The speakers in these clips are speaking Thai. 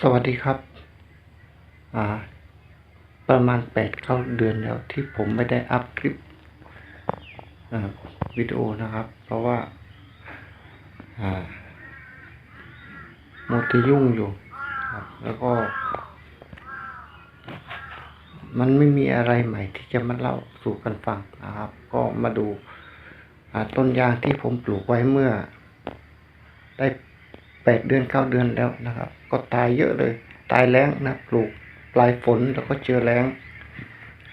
สวัสดีครับ อ่า ประมาณแปดเข้าเดือนแล้วที่ผมไม่ได้อัพคลิปอ่าวิดีโอนะครับ เพราะว่าอ่าโมวแต่ยุ่งอยู่ครับ แล้วก็ มันไม่มีอะไรใหม่ที่จะมาเล่าสู่กันฟังนะครับ ก็มาดูอ่าต้นยางที่ผมปลูกไว้เมื่อ ได้ แปดเดือนเก้าเดือนแล้วนะครับ ก็ตายเยอะเลย ตายแล้งนะปลูกปลายฝนแล้วก็เจอแล้ง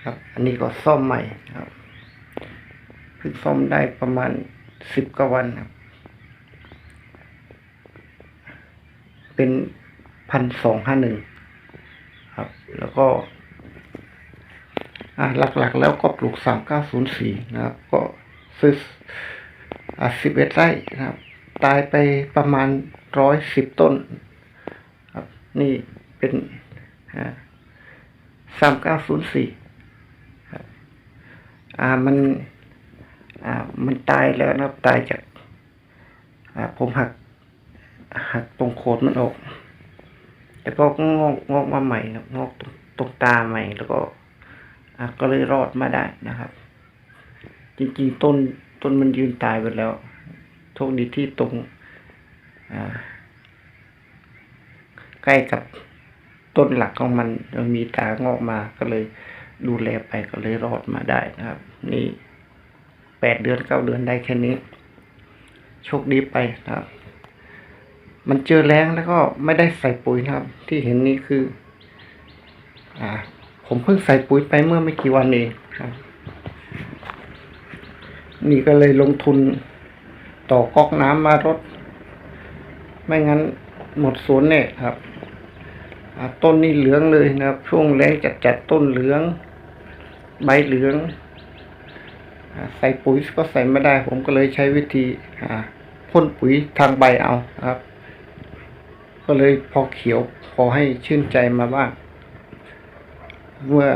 ครับอันนี้ก็ซ่อมใหม่ครับเพิ่งซ่อมได้ประมาณสิบกว่าวันครับ เป็นพันสองห้าหนึ่งครับ แล้วก็หลักๆแล้วก็ปลูกสามเก้าศูนย์สี่นะครับ ก็ซื้ออาสิบเอ็ดไร่นะครับ ตายไปประมาณร้อยสิบต้นครับนี่เป็นสามเก้าศูนย์สี่อ่ามันอ่ามันตายแล้วนะครับตายจากอ่าผมหักหักตรงโคนมันออก แต่ก็งอกงอกมาใหม่ครับงอกตรงตาใหม่แล้วก็อะก็เลยรอดมาได้นะครับ จริงๆต้นต้นมันยืนตายไปแล้ว โชคดีที่ตรงใกล้กับต้นหลักของมันมันมีตางอกมาก็เลยดูแลไปก็เลยรอดมาได้นะครับ นี่แปดเดือนเก้าเดือนได้แค่นี้ โชคดีไปนะครับ มันเจอแรงแล้วก็ไม่ได้ใส่ปุ๋ยนะครับ ที่เห็นนี่คือ อ่า ผมเพิ่งใส่ปุ๋ยไปเมื่อไม่กี่วันเองครับ นี่ก็เลยลงทุน ต่อก๊อกน้ำมารดไม่งั้นหมดสวนเนี่ยครับต้นนี่เหลืองเลยนะครับ ช่วงแรงจัดจัดต้นเหลือง ใบเหลืองอใส่ปุ๋ยก็ใส่ไม่ได้ ผมก็เลยใช้วิธีอ่าพ่นปุ๋ยทางใบเอาครับ ก็เลยพอเขียวพอให้ชื่นใจมาบ้าง เมื่อ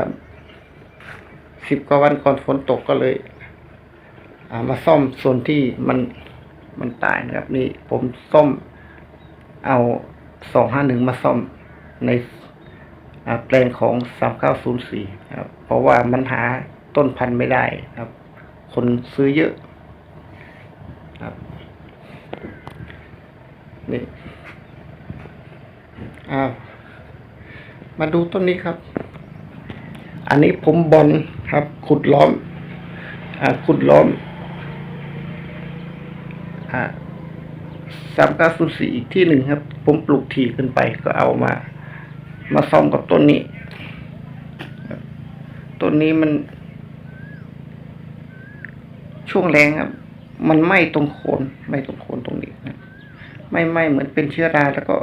สิบกว่าวันก่อนฝนตกก็เลยามาซ่อมส่วนที่มัน มันตายนะครับ นี่ผมซ่อมเอาสองห้าหนึ่งมาซ่อมในแปลงของสามเก้าศูนย์สี่ครับ เพราะว่ามันหาต้นพันธุ์ไม่ได้ครับ คนซื้อเยอะครับนี่อ้าวมาดูต้นนี้ครับ อันนี้ผมบอลครับ ขุดล้อมอขุดล้อม อ่าสามเก้าศูนย์สี่อีกที่หนึ่งครับ ผมปลูกถี่ขึ้นไปก็เอามา มาซ่อมกับต้นนี้ ต้นนี้มัน ช่วงแรงครับ มันไหม้ตรงโคนไหม้ตรงโคนตรงนี้นะไม่ไหม้เหมือนเป็นเชื้อราแล้วก็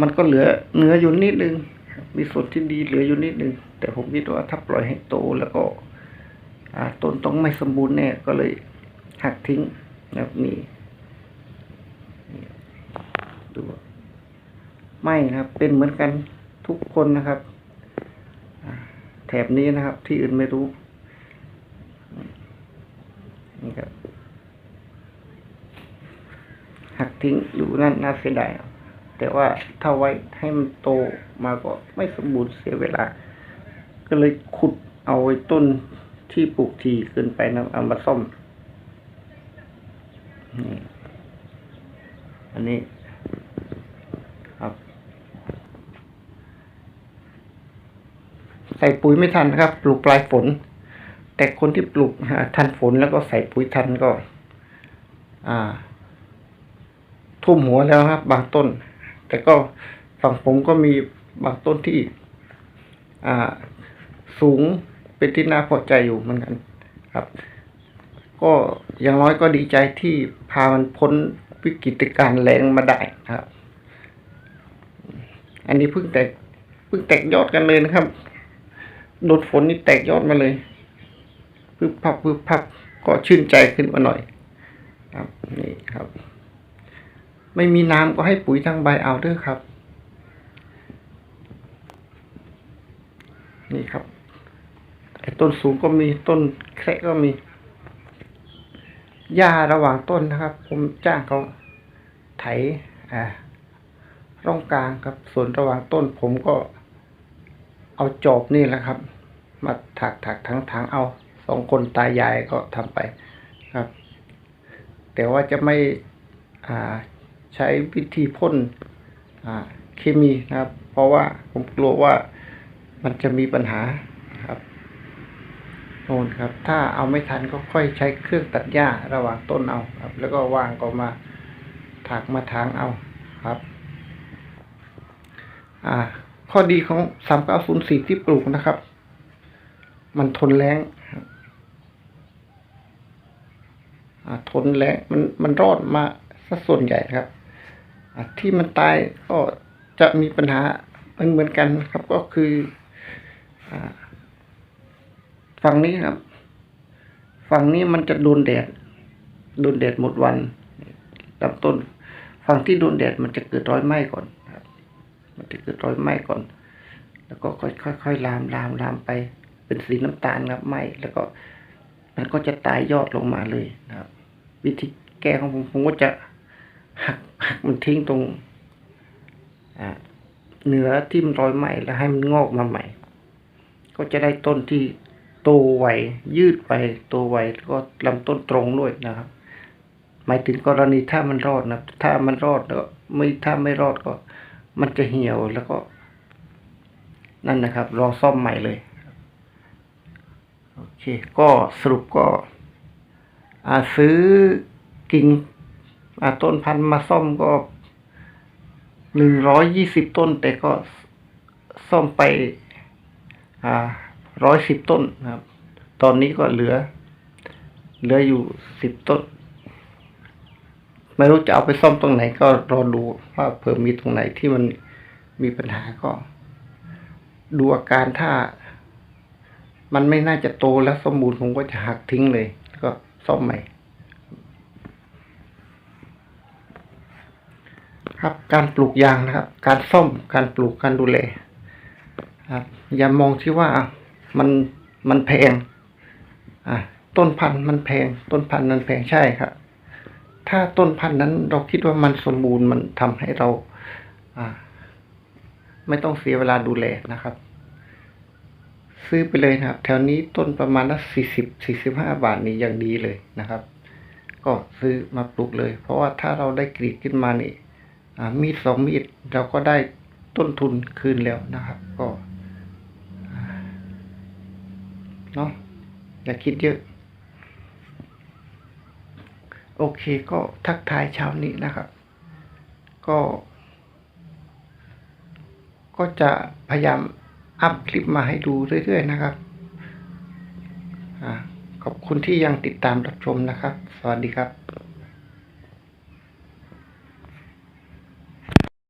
มันก็เหลือเนื้ออยู่นิดนึง มีส่วนที่ดีเหลืออยู่นิดนึง แต่ผมคิดว่าถ้าปล่อยให้โตแล้วก็ อ่าต้นต้องไม่สมบูรณ์แน่ก็เลย หักทิ้งนะครับนี่ดูไม่นะครับ เป็นเหมือนกันทุกคนนะครับ แถบนี้นะครับ ที่อื่นไม่รู้นี่ครับหักทิ้งอยู่นั่นน่าเสียดายแต่ว่าถ้าไว้ให้มันโตมาก็ไม่สมบูรณ์เสียเวลา ก็เลยขุดเอาไอ้ต้นที่ปลูกทีขึ้นไปนะเอามาซ่อมนี่ อันนี้ครับใส่ปุ๋ยไม่ทันนะครับ ปลูกปลายฝน แต่คนที่ปลูกทันฝนแล้วก็ใส่ปุ๋ยทันก็ อ่า ทุ่มหัวแล้วครับ บางต้น แต่ก็ฝั่งผมก็มีบางต้นที่ อ่า สูงเป็นที่น่าพอใจอยู่เหมือนกันครับ ก็อย่างน้อยก็ดีใจที่พามันพ้นวิกฤตการแรงมาได้นะครับ อันนี้เพิ่งแตกเพิ่งแตกยอดกันเลยนะครับโดนฝนนี่แตกยอดมาเลยพึบพับพึบพับก็ชื่นใจขึ้นมาหน่อย ครับนี่ครับ ไม่มีน้ำก็ให้ปุ๋ยทางใบเอาเด้วยครับ นี่ครับไอ้ต้นสูงก็มีต้นแคระก็มี หญ้าระหว่างต้นนะครับ ผมจ้างเขาไถอ่าร่องกลางครับ ส่วนระหว่างต้นผมก็เอาจอบนี่แหละครับ มาถักถักทั้งทางเอาสองคนตายายก็ทำไปครับ แต่ว่าจะไม่อ่าใช้วิธีพ่นอ่าเคมีนะครับ เพราะว่าผมกลัวว่ามันจะมีปัญหาครับ น่นครับ ถ้าเอาไม่ทันก็ค่อยใช้เครื่องตัดหญ้าระหว่างต้นเอาครับ แล้วก็วางก็มาถักมาทางเอาครับ อ่า ข้อดีของสามเก้าศูนย์สี่ที่ปลูกนะครับ มันทนแรงอ่าทนแรงมันมันรอดมาสัส่วนใหญ่ครับอ่าที่มันตายก็จะมีปัญหาเหมือนเหมือนกันครับก็คืออ่า ฝั่งนี้ครับ ฝั่งนี้มันจะโดนแดดโดนแดดหมดวันลำต้น ฝั่งที่โดนแดดมันจะเกิดรอยไหม้ก่อนครับ มันจะเกิดรอยไหม้ก่อน แล้วก็ค่อยๆลามลามลามไปเป็นสีน้ำตาลครับไหม้แล้วก็มันก็จะตายยอดลงมาเลยนะครับ วิธีแก้ของผมผมก็จะหักหักมันทิ้งตรงอ่าเนื้อที่มันรอยไหม้แล้วให้มันงอกมาใหม่ ก็จะได้ต้นที่ โตไวยืดไปโตไวแล้วก็ลำต้นตรงด้วยนะครับ หมายถึงกรณีถ้ามันรอดนะถ้ามันรอดแล้วไม่ถ้าไม่รอดก็ มันจะเหี่ยวแล้วก็ นั่นนะครับ รอซ่อมใหม่เลยโอเค ก็สรุปก็อาซื้อกิ่งอาต้นพันธุ์มาซ่อมก็หนึ่งร้อยยี่สิบต้น แต่ก็ซ่อมไป อ่า ร้อยสิบต้นนะครับ ตอนนี้ก็เหลือ เหลืออยู่สิบต้น ไม่รู้จะเอาไปซ่อมตรงไหนก็รอดูว่าเพิ่มมีตรงไหนที่มันมีปัญหาก็ ดูอาการถ้า มันไม่น่าจะโตแล้วสมบูรณ์ผมก็จะหักทิ้งเลยลก็ซ่อมใหม่ครับการปลูกยางนะครับ การซ่อมการปลูกการดูแลครับอย่ามองที่ว่า มันมันแพงอะต้นพันธุ์มันแพง ต้นพันธุ์มันแพงใช่ครับถ้าต้นพันธุ์นั้นเราคิดว่ามันสมบูรณ์มันทำให้เรา อ่า ไม่ต้องเสียเวลาดูแลนะครับ ซื้อไปเลยนะครับ แถวนี้ต้นประมาณละสี่สิบสี่สิบห้าบาทนี่อย่างดีเลยนะครับ ก็ซื้อมาปลูกเลย เพราะว่าถ้าเราได้กรีดขึ้นมานี่อ่ามีดสองมีดเราก็ได้ต้นทุนคืนแล้วนะครับ ก็อ่า เนาะอย่าคิดเยอะ โอเคก็ทักทายเช้านี้นะครับ ก็ ก็จะพยายามอัพคลิปมาให้ดูเรื่อยๆนะครับอ่าขอบคุณที่ยังติดตามรับชมนะครับ สวัสดีครับ